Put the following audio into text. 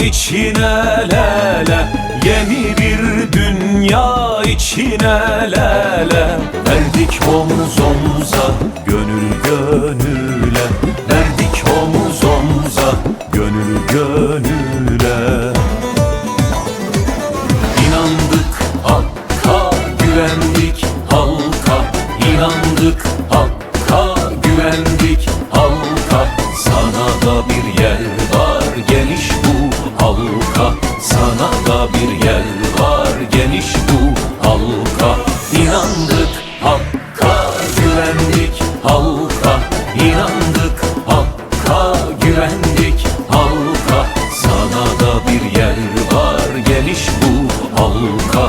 içine lele Yeni bir dünya içine lele Verdik omuz omuza gönül gönüle. Verdik omuz omuza gönül gönüle. İnandık Hakk'a güvendik halka. İnandık Hakk'a güvendik halka. Sana da bir halka Sana da bir yer var geniş bu halka. İnandık hakka güvendik halka. İnandık hakka güvendik halka. Sana da bir yer var geniş bu halka.